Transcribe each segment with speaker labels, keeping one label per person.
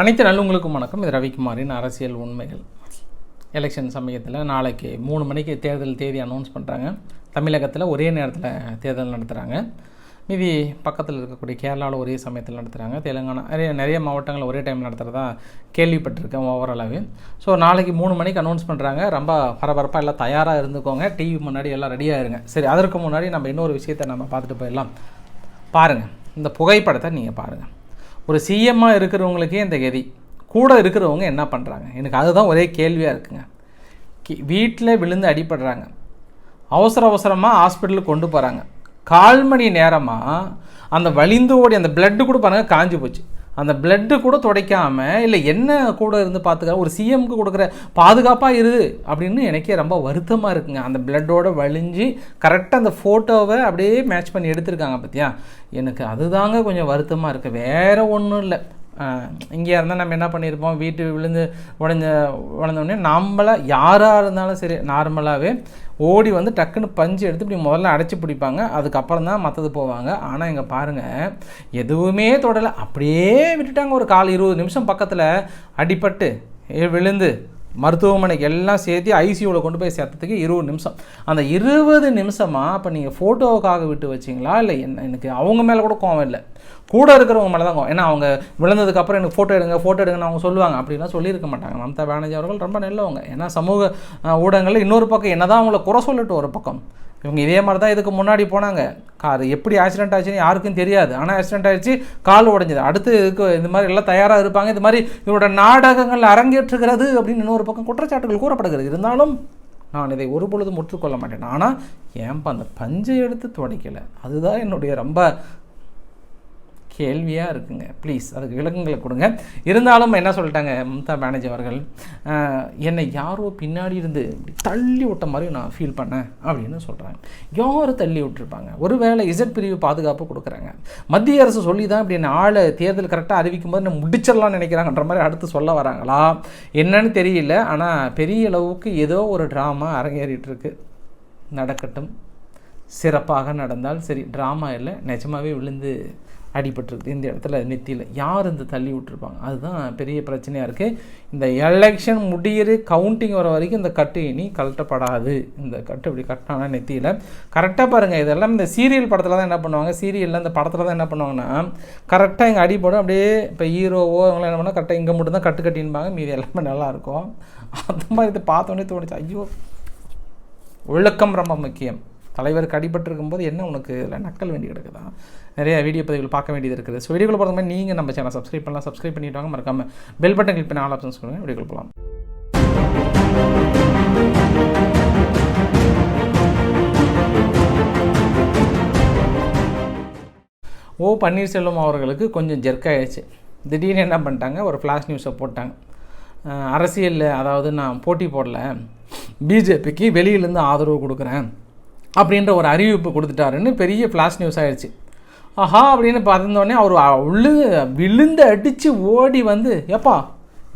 Speaker 1: அனைத்து நல்லவங்களுக்கும் வணக்கம். இது ரவிக்குமாரின் அரசியல் உண்மைகள். எலெக்ஷன் சமயத்தில் நாளைக்கு மூணு மணிக்கு தேர்தல் தேதி அனௌன்ஸ் பண்ணுறாங்க தமிழகத்தில் ஒரே நேரத்தில் தேர்தல் நடத்துகிறாங்க மீதி பக்கத்தில் இருக்கக்கூடிய கேரளாவில் ஒரே சமயத்தில் நடத்துகிறாங்க தெலுங்கானா நிறைய நிறைய மாவட்டங்கள் ஒரே டைம் நடத்துகிறதா கேள்விப்பட்டிருக்கேன் ஓவராலாகவே ஸோ நாளைக்கு மூணு மணிக்கு அனௌன்ஸ் பண்ணுறாங்க ரொம்ப பரபரப்பாக எல்லாம் தயாராக இருந்துக்கோங்க. டிவி முன்னாடி எல்லாம் ரெடியாக இருங்க. சரி அதற்கு முன்னாடி நம்ம இன்னொரு விஷயத்தை நம்ம பார்த்துட்டு போயிடலாம். பாருங்கள் இந்த புகைப்படத்தை நீங்கள் பாருங்கள் ஒரு சிஎம்மாக இருக்கிறவங்களுக்கே இந்த கதி. கூட இருக்கிறவங்க என்ன பண்ணுறாங்க எனக்கு அதுதான் ஒரே கேள்வியாக இருக்குங்க. வீட்டில் விழுந்து அடிபடுறாங்க. அவசர அவசரமாக ஹாஸ்பிட்டலுக்கு கொண்டு போகிறாங்க கால் மணி நேரமாக அந்த வலிந்து ஓடி அந்த பிளட்டு கூட பாருங்கள் காஞ்சி போச்சு. அந்த பிளட்டு கூட துடைக்காமல் இல்லை என்ன கூட இருந்து பார்த்துக்க ஒரு சிஎம்க்கு கொடுக்குற பாதுகாப்பாக இரு அப்படின்னு எனக்கே ரொம்ப வருத்தமாக இருக்குங்க. அந்த பிளட்டோட வழிஞ்சு கரெக்டாக அந்த ஃபோட்டோவை அப்படியே மேட்ச் பண்ணி எடுத்திருக்காங்க பார்த்தியா எனக்கு அதுதாங்க கொஞ்சம் வருத்தமாக இருக்குது வேறு ஒன்றும் இல்லை. இங்கே இருந்தால் நம்ம என்ன பண்ணியிருப்போம் வீட்டு விழுந்து உடஞ்ச உடஞ்சோடனே நம்மளாக யாராக இருந்தாலும் சரி நார்மலாகவே ஓடி வந்து டக்குன்னு பஞ்சு எடுத்து இப்படி முதல்ல அடைச்சி பிடிப்பாங்க. அதுக்கப்புறம் தான் மற்றது போவாங்க. ஆனால் இங்கே பாருங்கள் எதுவுமே தொடலை. அப்படியே விட்டுட்டாங்க ஒரு கால் இருபது நிமிஷம் பக்கத்தில். அடிபட்டு விழுந்து மருத்துவமனைக்கு எல்லாம் சேர்த்து ஐசியூவில் கொண்டு போய் சேர்த்ததுக்கு இருபது நிமிஷம். அந்த இருபது நிமிஷமாக அப்போ நீங்கள் ஃபோட்டோவுக்காக விட்டு வச்சிங்களா? இல்லை என்ன எனக்கு அவங்க மேலே கூட கோவம் இல்லை. கூட இருக்கிறவங்க மேலே தான் கோவம். ஏன்னா அவங்க விழுந்ததுக்கப்புறம் எனக்கு ஃபோட்டோ எடுங்க ஃபோட்டோ எடுங்கன்னு அவங்க சொல்லுவாங்க. அப்படிலாம் சொல்லியிருக்க மாட்டாங்க. மம்தா பானர்ஜி அவர்கள் ரொம்ப நல்லவங்க. ஏன்னா சமூக ஊடகங்களில் இன்னொரு பக்கம் என்ன தான் அவங்கள குறை சொல்லிட்டு ஒரு பக்கம். இவங்க இதே மாதிரி தான் இதுக்கு முன்னாடி போனாங்க. கார் எப்படி ஆக்சிடென்ட் ஆச்சுன்னு யாருக்கும் தெரியாது. ஆனால் ஆக்சிடென்ட் ஆகிடுச்சு கால் உடஞ்சது. அடுத்து இதுக்கு இந்த மாதிரி எல்லாம் தயாராக இருப்பாங்க. இது மாதிரி இவரோட நாடகங்கள் அரங்கேற்றுகிறது அப்படின்னு இன்னொரு பக்கம் குற்றச்சாட்டுகள் கூறப்படுகிறது. இருந்தாலும் நான் இதை ஒரு பொழுதும் முற்றுக்கொள்ள மாட்டேன். ஆனால் ஏன்பா அந்த பஞ்சை எடுத்து துடைக்கலை? அதுதான் என்னுடைய ரொம்ப கேள்வியாக இருக்குங்க. ப்ளீஸ் அதுக்கு விளக்கங்களை கொடுங்க. இருந்தாலும் என்ன சொல்லிட்டாங்க மம்தா பானர்ஜி அவர்கள்? என்னை யாரோ பின்னாடி இருந்து தள்ளி விட்ட மாதிரி நான் ஃபீல் பண்ணேன் அப்படின்னு சொல்கிறாங்க யாரும் தள்ளி விட்டுருப்பாங்க? ஒருவேளை இசட் பிரிவு பாதுகாப்பு கொடுக்குறாங்க. மத்திய அரசு சொல்லி தான் இப்படி ஆளை தேர்தல் கரெக்டாக அறிவிக்கும் போது நம்ம முடிச்சிடலாம்னு நினைக்கிறாங்கன்ற மாதிரி அடுத்து சொல்ல வராங்களா? என்னன்னு தெரியல. ஆனால் பெரிய அளவுக்கு ஏதோ ஒரு ட்ராமா அரங்கேறிட்டு இருக்கு. நடக்கட்டும். சிறப்பாக நடந்தால் சரி ட்ராமா இல்லை நிஜமாகவே விழுந்து அடிபட்டுருக்குது இந்த இடத்துல நெத்தியில். யார் இந்த தள்ளி விட்டுருப்பாங்க? அதுதான் பெரிய பிரச்சனையாக இருக்குது இந்த எலெக்ஷன் முடியிற கவுண்டிங் வர வரைக்கும் இந்த கட்டு இனி கழட்டப்படாது. இந்த கட்டு இப்படி கட்டினாங்கன்னா நெத்தியில். கரெக்டாக பாருங்கள் இதெல்லாம் இந்த சீரியல் படத்தில் தான் என்ன பண்ணுவாங்க? சீரியலில் இந்த படத்தில் தான் என்ன பண்ணுவாங்கன்னா கரெக்டாக இங்கே அடிப்படும் அப்படியே இப்போ ஹீரோவோ அவங்களாம் என்ன பண்ணால் கரெக்டாக இங்கே மட்டும் தான் கட்டு கட்டின்பாங்க. மீதி எல்லாமே நல்லாயிருக்கும் அந்த மாதிரி இதை பார்த்தோன்னே தோணுச்சு. ஐயோ ஒழுக்கம் ரொம்ப முக்கியம். தலைவருக்கு அடிபட்டிருக்கும் போது என்ன உனக்கு இதில் நக்கல் வேண்டி கிடக்குதா? நிறைய வீடியோ பதிவுகள் பார்க்க வேண்டியது இருக்குது. ஸோ வீடியோக்குள்ள போகிற மாதிரி நீங்கள் நம்ம சேனல் சப்ஸ்கிரைப் பண்ணலாம். சப்ஸ்கிரைப் பண்ணிட்டு வாங்க. மறக்காமல் பெல் பட்டன் கிளிக் பண்ணி ஆல் ஆப்ஷன்ஸ் கொடுங்க. வீடியோக்குள்ள போகலாம் ஓ பன்னீர்செல்வம் அவர்களுக்கு கொஞ்சம் ஜெர்க் ஆகிடுச்சு திடீர்னு என்ன பண்ணிட்டாங்க? ஒரு ஃப்ளாஷ் நியூஸை போட்டாங்க. அரசியலில் அதாவது நான் போட்டி போடல. பிஜேபிக்கு வெளியிலேருந்து ஆதரவு கொடுக்குறேன். அப்படின்ற ஒரு அறிவிப்பு கொடுத்துட்டாருன்னு பெரிய ஃப்ளாஷ் நியூஸ் ஆயிடுச்சு. ஆஹா அப்படின்னு பார்த்துருந்தோடனே அவர் உள்ளு விழுந்து அடித்து ஓடி வந்து எப்பா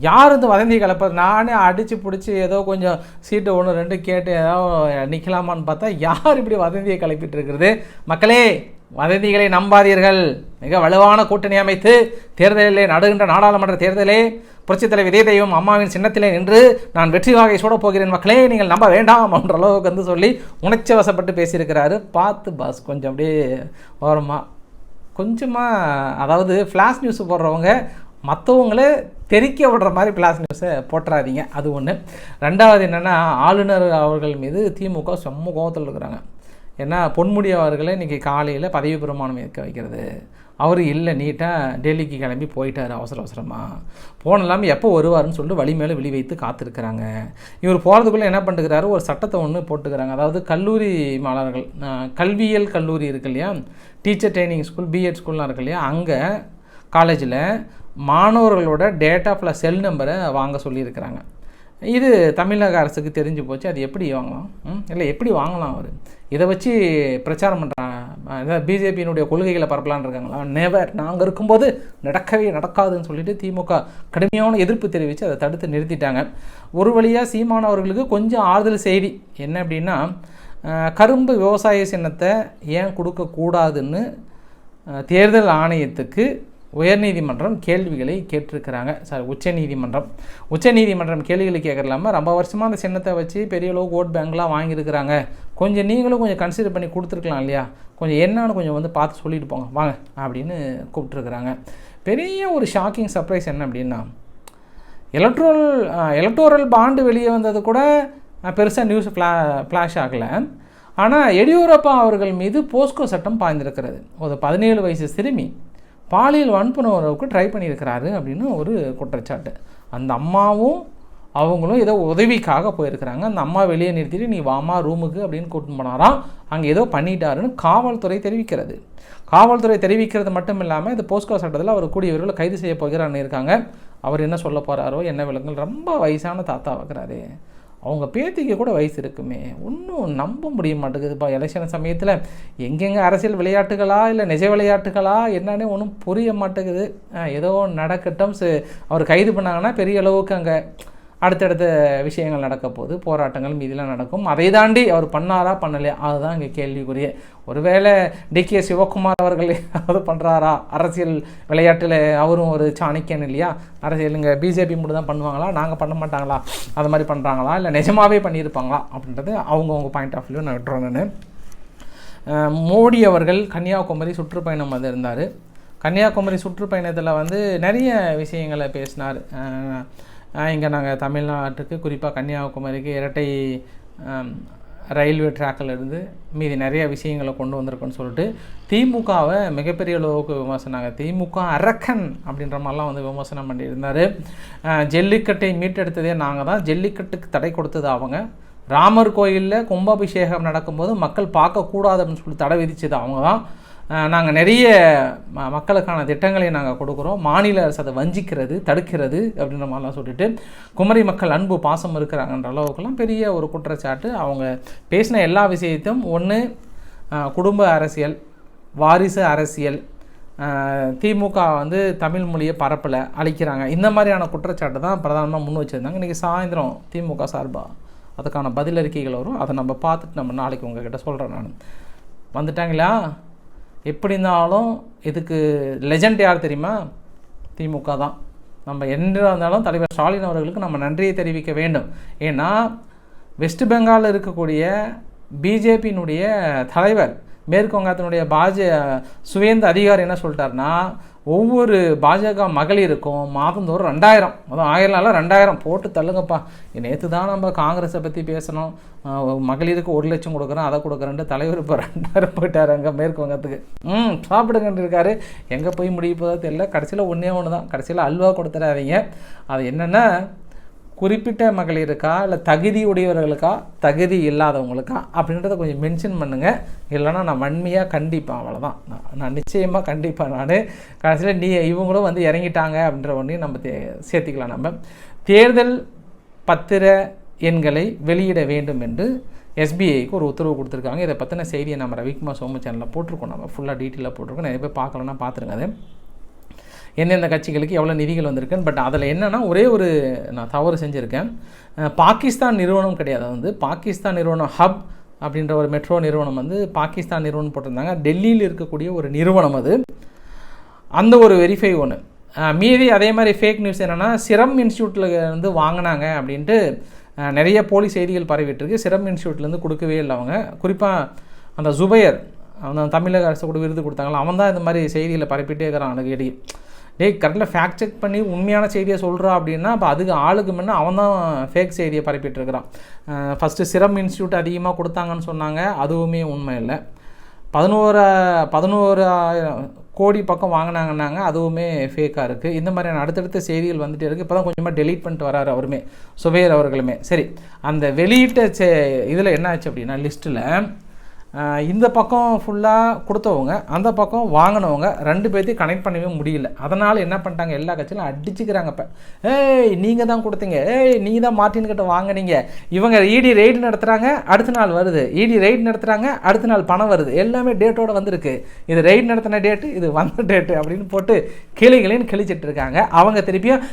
Speaker 1: யார் இந்த வதந்தி கலப்ப நானே அடித்து பிடிச்சி ஏதோ கொஞ்சம் சீட்டு ஒன்று ரெண்டு கேட்டு ஏதோ நிற்கலாமான்னு பார்த்தா யார் இப்படி வதந்தியை கிளப்பிட்டு இருக்கிறது? மக்களே வதந்திகளை நம்பாதீர்கள். மிக வலுவான கூட்டணி அமைத்து தேர்தலிலே நடுகின்ற நாடாளுமன்ற தேர்தலே புரட்சித் தலைவி இதே தெய்வம் அம்மாவின் சின்னத்திலே நின்று நான் வெற்றி வாகை சூட போகிறேன் மக்களே நீங்கள் நம்ப வேண்டாம் என்ற அளவுக்கு வந்து சொல்லி உணர்ச்சி வசப்பட்டு பேசியிருக்கிறாரு. பார்த்து பாஸ் கொஞ்சம் அப்படியே ஓரமாக கொஞ்சமாக அதாவது ஃப்ளாஷ் நியூஸ் போடுறவங்க மற்றவங்களே தெரிக்க விடுற மாதிரி ஃப்ளாஷ் நியூஸை போட்டுறாதீங்க. அது ஒன்று ரெண்டாவது என்னென்னா ஆளுநர் அவர்கள் மீது திமுக செம்ம கோபத்தில் இருக்கிறாங்க. ஏன்னா பொன்முடி அவர்களை இன்றைக்கி காலையில் பதவி பிரமாணம் ஏற்க வைக்கிறது. அவர் இல்லை நீட்டாக டெல்லிக்கு கிளம்பி போயிட்டார் அவசர அவசரமாக போனலாமல் எப்போ வருவார்னு சொல்லிட்டு வழி மேலே விழி வைத்து காத்திருக்கிறாங்க. இவர் போகிறதுக்குள்ளே என்ன பண்ணுறாரு ஒரு சட்டத்தை ஒன்று போட்டுக்கிறாங்க. அதாவது கல்லூரி மாணவர்கள் கல்வியியல் கல்லூரி இருக்கு இல்லையா? டீச்சர் ட்ரைனிங் ஸ்கூல் பிஎட் ஸ்கூல்லாம் இருக்கு இல்லையா? அங்கே காலேஜில் மாணவர்களோட டேட்டா ஆஃப் செல் நம்பரை வாங்க சொல்லியிருக்கிறாங்க. இது தமிழக அரசுக்கு தெரிஞ்சு போச்சு. அது எப்படி வாங்கலாம்? இல்லை எப்படி வாங்கலாம் அவர்? இதை வச்சு பிரச்சாரம் பண்ணுறாங்க பிஜேபியினுடைய கொள்கைகளை பரப்பலான் இருக்காங்களா? நெவர் நாங்கள் இருக்கும்போது நடக்கவே நடக்காதுன்னு சொல்லிட்டு திமுக கடுமையான எதிர்ப்பு தெரிவித்து அதை தடுத்து நிறுத்திட்டாங்க. ஒரு வழியாக சீமானவர்களுக்கு கொஞ்சம் ஆறுதல் செய்தி. என்ன அப்படின்னா கரும்பு விவசாய சின்னத்தை ஏன் கொடுக்கக்கூடாதுன்னு தேர்தல் ஆணையத்துக்கு உயர்நீதிமன்றம் கேள்விகளை கேட்டிருக்கிறாங்க. சாரி உச்சநீதிமன்றம். உச்சநீதிமன்றம் கேள்விகளை கேட்கலாம ரொம்ப வருஷமாக அந்த சின்னத்தை வச்சு பெரிய அளவுக்கு ஓட் பேங்க்லாம் வாங்கியிருக்கிறாங்க. கொஞ்சம் நீங்களும் கொஞ்சம் கன்சிடர் பண்ணி கொடுத்துருக்கலாம் இல்லையா? கொஞ்சம் என்னன்னு கொஞ்சம் வந்து பார்த்து சொல்லிட்டு போங்க. வாங்க அப்படின்னு கூப்பிட்டுருக்குறாங்க. பெரிய ஒரு ஷாக்கிங் சர்ப்ரைஸ் என்ன அப்படின்னா எலக்ட்ரோல் எலக்ட்ரோரல் பாண்டு வெளியே வந்தது கூட பெருசாக நியூஸ் ஃப்ளா ஃப்ளாஷ் ஆகலை. ஆனால் எடியூரப்பா அவர்கள் மீது போஸ்கோ சட்டம் பாய்ந்திருக்கிறது. ஒரு பதினேழு வயசு சிறுமி பாலியல் வன்புணர்வுக்கு ட்ரை பண்ணியிருக்கிறாரு அப்படின்னு ஒரு குற்றச்சாட்டு. அந்த அம்மாவும் அவங்களும் ஏதோ உதவிக்காக போயிருக்கிறாங்க. அந்த அம்மா வெளியே நிறுத்திட்டு நீ வாமா ரூமுக்கு அப்படின்னு கூட்டின்னு போனாராம். அங்கே ஏதோ பண்ணிட்டாருன்னு காவல்துறை தெரிவிக்கிறது. காவல்துறை தெரிவிக்கிறது மட்டும் இல்லாமல் இந்த போஸ்கோ சட்டத்தில் அவர் கூடியவர்கள் கைது செய்ய போகிறான்னு இருக்காங்க. அவர் என்ன சொல்ல போகிறாரோ என்ன விலங்குகள் ரொம்ப வயசான தாத்தா வைக்கிறாரு அவங்க பேத்திக்கு கூட வயசு இருக்குமே. ஒன்றும் நம்ப முடிய மாட்டேங்குதுப்பா எலெக்ஷன் சமயத்தில் எங்கெங்கே அரசியல் விளையாட்டுகளா இல்லை நிஜ விளையாட்டுகளா என்னன்னே ஒன்றும் புரிய மாட்டேங்குது. ஏதோ நடக்கட்டும். அவர் கைது பண்ணாங்கன்னா பெரிய அளவுக்கு அங்கே அடுத்தடுத்த விஷயங்கள் நடக்க போகுது போராட்டங்கள் மீதிலாம் நடக்கும். அதை தாண்டி அவர் பண்ணாரா பண்ணலையா? அதுதான் இங்கே கேள்விக்குரிய. ஒருவேளை டிகே சிவகுமார் அவர்கள் ஏதாவது பண்ணுறாரா அரசியல் விளையாட்டில் அவரும் ஒரு சாணக்கியன் இல்லையா? அரசியல் இங்கே பிஜேபி மட்டும் தான் பண்ணுவாங்களா? நாங்கள் பண்ண மாட்டாங்களா? அது மாதிரி பண்ணுறாங்களா இல்லை நிஜமாகவே பண்ணியிருப்பாங்களா? அப்படின்றது அவங்கவுங்க பாயிண்ட் ஆஃப் வியூ நான் விட்டுறேன் நான். மோடி அவர்கள் கன்னியாகுமரி சுற்றுப்பயணம் வந்து இருந்தார். கன்னியாகுமரி சுற்றுப்பயணத்தில் வந்து நிறைய விஷயங்களை பேசினார். இங்கே நாங்கள் தமிழ்நாட்டுக்கு குறிப்பாக கன்னியாகுமரிக்கு இரட்டை ரயில்வே ட்ராக்கில் இருந்து மீதி நிறைய விஷயங்களை கொண்டு வந்திருக்கோன்னு சொல்லிட்டு திமுகவை மிகப்பெரிய அளவுக்கு விமர்சனாங்க. திமுக அரக்கன் அப்படின்ற மாதிரிலாம் வந்து விமர்சனம் பண்ணியிருந்தார். ஜல்லிக்கட்டை மீட்டெடுத்ததே நாங்கள் தான். ஜல்லிக்கட்டுக்கு தடை கொடுத்தது அவங்க. ராமர் கோயிலில் கும்பாபிஷேகம் நடக்கும்போது மக்கள் பார்க்கக்கூடாது அப்படின்னு சொல்லி தடை விதித்தது அவங்க தான். நாங்கள் நிறைய ம- மக்களுக்கான திட்டங்களை நாங்கள் கொடுக்குறோம். மாநில அரசு அதை வஞ்சிக்கிறது தடுக்கிறது அப்படின்ற மாதிரிலாம் சொல்லிட்டு குமரி மக்கள் அன்பு பாசம் இருக்கிறாங்கன்ற அளவுக்குலாம் பெரிய ஒரு குற்றச்சாட்டு. அவங்க பேசின எல்லா விஷயத்தையும் ஒன்று குடும்ப அரசியல் வாரிசு அரசியல் திமுக வந்து தமிழ் மொழியை பரப்பில் அழிக்கிறாங்க. இந்த மாதிரியான குற்றச்சாட்டு தான் பிரதானமாக முன் வச்சுருந்தாங்க. இன்றைக்கி சாயந்தரம் திமுக சார்பாக அதுக்கான பதிலறிக்கைகள் வரும். அதை நம்ம பார்த்துட்டு நம்ம நாளைக்கு உங்ககிட்ட சொல்கிறேன் நான். வந்துட்டாங்களா? எப்படி இருந்தாலும் இதுக்கு லெஜண்ட் யார் தெரியுமா? திமுக தான். நம்ம என்ன இருந்தாலும் தலைவர் ஸ்டாலின் அவர்களுக்கு நம்ம நன்றியை தெரிவிக்க வேண்டும். ஏன்னா வெஸ்ட் பெங்காலில் இருக்கக்கூடிய பிஜேபியினுடைய தலைவர் மேற்கு வங்கத்தினுடைய பாஜ சுவேந்த அதிகாரி என்ன சொல்லிட்டாருன்னா ஒவ்வொரு பாஜக மகளிருக்கும் மாதந்தோறும் ரெண்டாயிரம் அதுவும் ஆயிரம்னால ரெண்டாயிரம் போட்டு தள்ளுங்கப்பா. நேற்று தான் நம்ம காங்கிரஸை பற்றி பேசணும். மகளிருக்கு ஒரு லட்சம் கொடுக்குறோம் அதை கொடுக்குறேன்ட்டு தலைவர் இப்போ ரெண்டாயிரம் போயிட்டார் அங்கே மேற்கு வங்கத்துக்கு. ம் சாப்பிடுங்கன்னு இருக்காரு. எங்கே போய் முடிய போதோ தெரியல. கடைசியில் ஒன்றே ஒன்று தான் கடைசியில் அல்வா கொடுத்துடாதீங்க அது என்னென்னா குறிப்பிட்ட மகளிருக்கா இல்லை தகுதி உடையவர்களுக்கா தகுதி இல்லாதவங்களுக்கா? அப்படின்றத கொஞ்சம் மென்ஷன் பண்ணுங்கள் இல்லைன்னா நான் வன்மையாக கண்டிப்பேன் அவ்வளோதான் நான் நான் நிச்சயமாக கண்டிப்பேன் நான். கடைசியில் நீ இவங்களும் வந்து இறங்கிட்டாங்க அப்படின்ற ஒன்றையும் நம்ம தே சேர்த்திக்கலாம் நம்ம. தேர்தல் பத்திர எண்களை வெளியிட வேண்டும் என்று எஸ்பிஐக்கு ஒரு உத்தரவு கொடுத்துருக்காங்க. இதை பற்றின செய்தியை நம்ம ரவிக்குமார் சோமு சேனலில் போட்டிருக்கோம். நம்ம ஃபுல்லாக டீட்டெயிலாக போட்டிருக்கோம். நிறைய பேர் பார்க்கலன்னா பார்த்துருங்க அது. எந்தெந்த கட்சிகளுக்கு எவ்வளோ நிதிகள் வந்திருக்குன்னு. பட் அதில் என்னென்னா ஒரே ஒரு நான் தவறு செஞ்சுருக்கேன். பாகிஸ்தான் நிறுவனம் கிடையாது. அது வந்து பாகிஸ்தான் நிறுவனம் ஹப் அப்படின்ற ஒரு மெட்ரோ நிறுவனம் வந்து பாகிஸ்தான் நிறுவனம் போட்டிருந்தாங்க. டெல்லியில் இருக்கக்கூடிய ஒரு நிறுவனம் அது. அந்த ஒரு வெரிஃபை ஒன்று மீதி அதே மாதிரி ஃபேக் நியூஸ் என்னென்னா சிரம் இன்ஸ்டியூட்டில் வந்து வாங்கினாங்க அப்படின்ட்டு நிறைய போலி செய்திகள் பரவிட்டுருக்கு. சிரம் இன்ஸ்டியூட்லேருந்து கொடுக்கவே இல்லை அவங்க. குறிப்பாக அந்த ஜுபையர் அந்த தமிழக அரசு கூட விருது கொடுத்தாங்களா அவன் தான் இந்த மாதிரி செய்திகளை பரப்பிட்டே இருக்கிறான். அடிக்கடி டே கரெக்டாக ஃபேக்ட் செக் பண்ணி உண்மையான செய்தியை சொல்கிறா அப்படின்னா அப்போ அதுக்கு ஆளுக்கு முன்னே அவன் தான் ஃபேக் செய்தியை பரப்பிட்டு இருக்கிறான் ஃபஸ்ட்டு சிரம் இன்ஸ்டியூட் அதிகமாக கொடுத்தாங்கன்னு சொன்னாங்க. அதுவுமே உண்மை இல்லை. பதினோரு பதினோராயிரம் கோடி பக்கம் வாங்கினாங்கன்னாங்க. அதுவுமே ஃபேக்காக இருக்குது இந்த மாதிரியான அடுத்தடுத்த செய்திகள் வந்துகிட்டே இருக்குது இப்போ தான் கொஞ்சமாக டெலீட் பண்ணிட்டு வராரு அவருமே சுபேர் அவர்களுமே. சரி அந்த வெளியிட்ட சே இதில் என்ன ஆச்சு அப்படின்னா லிஸ்ட்டில் இந்த பக்கம் ஃபுல்லாக கொடுத்தவங்க அந்த பக்கம் வாங்கினவங்க ரெண்டு பேர்த்தையும் கனெக்ட் பண்ணவே முடியல. அதனால் என்ன பண்ணிட்டாங்க எல்லா கட்சியிலும் அடிச்சுக்கிறாங்க இப்போ. ஏய் நீங்கள் தான் கொடுத்தீங்க. ஏய் நீங்கள் தான் மார்டின் கிட்ட வாங்குனீங்க. இவங்க இடி ரெய்டு நடத்துகிறாங்க அடுத்த நாள் வருது. இடி ரெய்டு நடத்துகிறாங்க அடுத்த நாள் பணம் வருது. எல்லாமே டேட்டோடு வந்திருக்கு. இது ரெய்டு நடத்தின டேட்டு இது வந்த டேட்டு அப்படின்னு போட்டு கிளிகளின்னு கிழிச்சிட்டு இருக்காங்க. அவங்க திருப்பியும்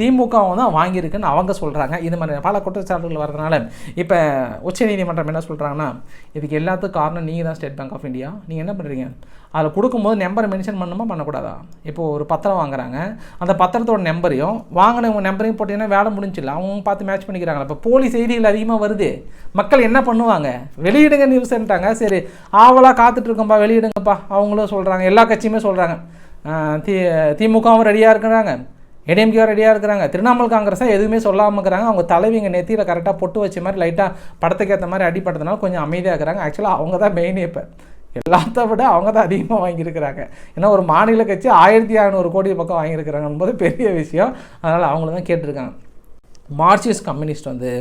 Speaker 1: திமுகவும் தான் வாங்கியிருக்குன்னு அவங்க சொல்கிறாங்க இது மாதிரி பல குற்றச்சாட்டுகள் வரதுனால இப்போ உச்சநீதிமன்றம் என்ன சொல்கிறாங்கன்னா இதுக்கு எல்லாத்துக்கும் காரணம் நீங்கள் தான் ஸ்டேட் பேங்க் ஆஃப் இந்தியா. நீங்கள் என்ன பண்ணுறீங்க அதில் கொடுக்கும்போது நம்பரை மென்ஷன் பண்ணணுமா பண்ணக்கூடாதா? இப்போது ஒரு பத்திரம் வாங்குறாங்க. அந்த பத்திரத்தோட நம்பரையும் வாங்கினவங்க நம்பரையும் போட்டிங்கன்னா வேலை முடிஞ்சில்ல அவங்க பார்த்து மேட்ச் பண்ணிக்கிறாங்க. இப்போ போலி செய்திகள் அதிகமாக வருது. மக்கள் என்ன பண்ணுவாங்க? வெளியிடுங்க நியூஸ்ன்ட்டாங்க சரி ஆவலாக காத்துட்ருக்கோம்ப்பா வெளியிடுங்கப்பா. அவங்களும் சொல்கிறாங்க எல்லா கட்சியுமே சொல்கிறாங்க தி திமுகவும் ரெடியாக இருக்கிறாங்க. ஏடிஎம்கே ரெடியாக இருக்கிறாங்க. திரிணாமுல் காங்கிரஸாக எதுவுமே சொல்லாமல் இருக்கிறாங்க அவங்க தலைவிங்க நெத்தியில் கரெக்டாக பொட்டு வச்ச மாதிரி லைட்டாக படத்துக்கு ஏற்ற மாதிரி அடிப்படுறதுனால கொஞ்சம் அமைதியாக இருக்கிறாங்க ஆக்சுவலாக அவங்க தான் மெயின் இப்போ. எல்லாத்த விட அவங்க தான் அதிகமாக வாங்கியிருக்கிறாங்க. ஏன்னா ஒரு மாநில கட்சி ஆயிரத்தி ஐநூறு கோடி பக்கம் வாங்கியிருக்கிறாங்கன்னு போது பெரிய விஷயம். அதனால் அவங்கள தான் கேட்டிருக்காங்க. மார்க்சிஸ்ட் கம்யூனிஸ்ட் வந்து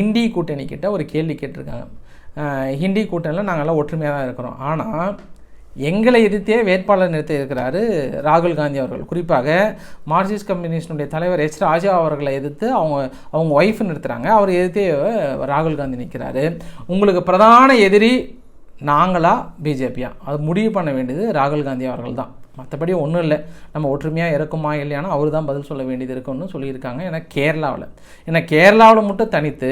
Speaker 1: இந்தி கூட்டணி கிட்ட ஒரு கேள்வி கேட்டிருக்காங்க. ஹிந்தி கூட்டணியில் நாங்கள்லாம் ஒற்றுமையாக தான் இருக்கிறோம். ஆனால் எங்களை எதிர்த்தே வேட்பாளர் நிறுத்த இருக்கிறாரு ராகுல் காந்தி அவர்கள். குறிப்பாக மார்க்சிஸ்ட் கம்யூனிஸ்டினுடைய தலைவர் எச் ராஜா அவர்களை எதிர்த்து அவங்க அவங்க ஒய்ஃப் நிறுத்துறாங்க. அவர் எதிர்த்தே ராகுல் காந்தி நிற்கிறாரு. உங்களுக்கு பிரதான எதிரி நாங்களா பிஜேபியா? அது முடிவு பண்ண வேண்டியது ராகுல் காந்தி அவர்கள் தான் மற்றபடி ஒன்றும் இல்லை. நம்ம ஒற்றுமையாக இருக்குமா இல்லையானா அவர் தான் பதில் சொல்ல வேண்டியது இருக்குன்னு சொல்லியிருக்காங்க. ஏன்னா கேரளாவில். ஏன்னா கேரளாவில் மட்டும் தனித்து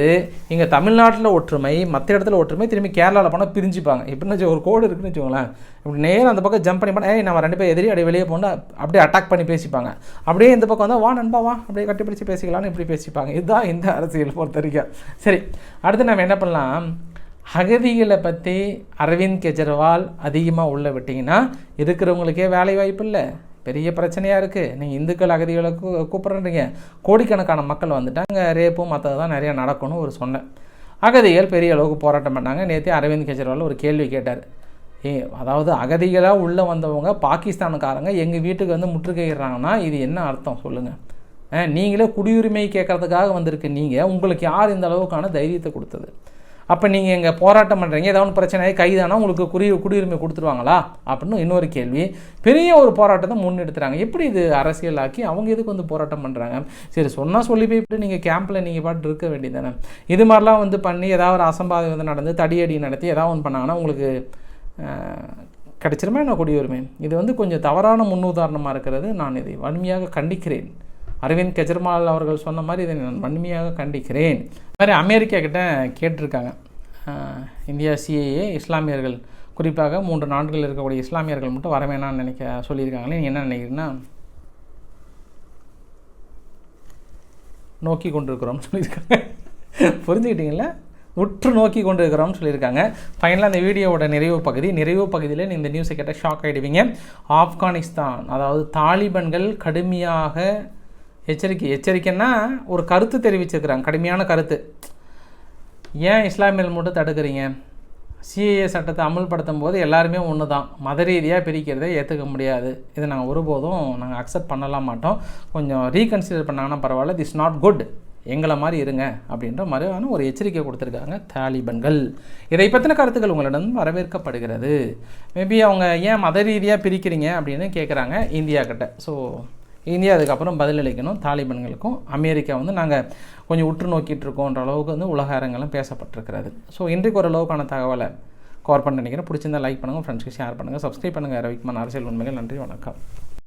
Speaker 1: இங்கே தமிழ்நாட்டில் ஒற்றுமை மற்ற இடத்துல ஒற்றுமை திரும்பி கேரளாவில் போனால் பிரிஞ்சுப்பாங்க. எப்படின்னு ஒரு கோடு இருக்குன்னு வச்சுக்கோங்களேன். இப்படி நேரம் அந்த பக்கம் ஜம்ப் பண்ணி போனால் ஏய் நம்ம ரெண்டு பேர் எதிரி அப்படியே வெளியே போனால் அப்படியே அட்டாக் பண்ணி பேசிப்பாங்க. அப்படியே இந்த பக்கம் வந்தால் வா நண்பா வா. அப்படியே கட்டிப்பிடிச்சு பேசிக்கலாம்னு இப்படி பேசிப்பாங்க. இதுதான் இந்த அரசியல் பொறுத்த வரைக்கும். சரி அடுத்து நம்ம என்ன பண்ணலாம்? அகதிகளை பற்றி அரவிந்த் கெஜ்ரிவால் அதிகமாக உள்ள விட்டிங்கன்னா இருக்கிறவங்களுக்கே வேலை வாய்ப்பு இல்லை. பெரிய பிரச்சனையாக இருக்குது நீங்கள் இந்துக்கள் அகதிகளை கூ கூப்பிட்றீங்க. கோடிக்கணக்கான மக்கள் வந்துட்டாங்க. ரேப்பும் மற்றது தான் நிறையா நடக்கும்னு ஒரு சொன்னேன். அகதிகள் பெரிய அளவுக்கு போராட்டம் பண்ணாங்க. நேற்று அரவிந்த் கெஜ்ரிவால் ஒரு கேள்வி கேட்டார். ஏ அதாவது அகதிகளாக உள்ளே வந்தவங்க பாகிஸ்தானுக்காரங்க எங்கள் வீட்டுக்கு வந்து முற்றுகையிடுறாங்கன்னா இது என்ன அர்த்தம் சொல்லுங்கள் நீங்களே குடியுரிமை கேட்கறதுக்காக வந்திருக்கு. நீங்கள் உங்களுக்கு யார் இந்த அளவுக்கான தைரியத்தை கொடுத்தது? அப்போ நீங்கள் இங்கே போராட்டம் பண்ணுறீங்க ஏதாவது ஒன்று பிரச்சனை கைதானா உங்களுக்கு குறி குடியுரிமை கொடுத்துருவாங்களா? அப்படின்னு இன்னொரு கேள்வி. பெரிய ஒரு போராட்டத்தை முன்னெடுத்துறாங்க எப்படி இது அரசியலாக்கி அவங்க எதுக்கு வந்து போராட்டம் பண்ணுறாங்க சரி சொன்னால் சொல்லி போய்ட்டு நீங்கள் கேம்பில் நீங்கள் பாட்டு இருக்க வேண்டியதானே இது மாதிரிலாம் வந்து பண்ணி ஏதாவது ஒரு அசம்பாவிதம் வந்து நடந்து தடியடி நடத்தி ஏதாவது ஒன்று பண்ணாங்கன்னா உங்களுக்கு கிடைச்சிருமா என்ன குடியுரிமை? இது வந்து கொஞ்சம் தவறான முன்னுதாரணமாக இருக்கிறது நான் இதை வன்மையாக கண்டிக்கிறேன். அரவிந்த் கெஜ்ரிவால் அவர்கள் சொன்ன மாதிரி இதை நான் வன்மையாக கண்டிக்கிறேன். மாதிரி அமெரிக்கா கிட்ட கேட்டிருக்காங்க. இந்தியா சிஏஏ இஸ்லாமியர்கள். குறிப்பாக மூன்று நாடுகளில் இருக்கக்கூடிய இஸ்லாமியர்கள் மட்டும் வர வேணாம்னு நினைக்க சொல்லியிருக்காங்களே. நீங்கள் என்ன நினைக்கிறீங்கன்னா? நோக்கி கொண்டிருக்கிறோம்னு சொல்லியிருக்காங்க. புரிஞ்சுக்கிட்டீங்களா? உற்று நோக்கி கொண்டு இருக்கிறோம்னு சொல்லியிருக்காங்க ஃபைனலாக அந்த வீடியோவோட நிறைவு பகுதி. நிறைவு பகுதியில் இந்த நியூஸை கேட்டால் ஷாக் ஆகிடுவீங்க ஆப்கானிஸ்தான் அதாவது தாலிபன்கள் கடுமையாக எச்சரிக்கை. எச்சரிக்கைன்னா ஒரு கருத்து தெரிவிச்சிருக்கிறாங்க. கடுமையான கருத்து. ஏன் இஸ்லாமியர்கள் மட்டும் தடுக்கிறீங்க? சிஏஏ சட்டத்தை அமல்படுத்தும் போது எல்லாருமே ஒன்று தான் மத ரீதியாக பிரிக்கிறதை ஏற்றுக்க முடியாது. இதை நாங்கள் ஒருபோதும் நாங்கள் அக்செப்ட் பண்ணலாம் மாட்டோம். கொஞ்சம் ரீகன்சிடர் பண்ணாங்கன்னா பரவாயில்ல. திஸ் நாட் குட் எங்களை மாதிரி இருங்க அப்படின்ற மாதிரியான ஒரு எச்சரிக்கை கொடுத்துருக்காங்க தாலிபன்கள். இதை பற்றின கருத்துக்கள் உங்களிடம் வரவேற்கப்படுகிறது. மேபி அவங்க ஏன் மத ரீதியாக பிரிக்கிறீங்க அப்படின்னு கேட்குறாங்க இந்தியா கிட்ட. ஸோ இந்தியா அதுக்கப்புறம் பதிலளிக்கணும் தாலிபன்களுக்கும். அமெரிக்கா வந்து நாங்கள் கொஞ்சம் உற்று நோக்கிட்டு இருக்கோன்ற அளவுக்கு வந்து உலக அரங்கெல்லாம் பேசப்பட்டிருக்கிறது. ஸோ இன்றைக்கு ஒரு அளவுக்கான தகவலை கவர் பண்ண நினைக்கிறேன் பிடிச்சிருந்தா லைக் பண்ணுங்கள் ஃப்ரெண்ட்ஸ்க்கு ஷேர் பண்ணுங்கள் சப்ஸ்கிரைப் பண்ணுங்கள் ரவிக்குமார் அரசியல் உண்மைகள் நன்றி வணக்கம்.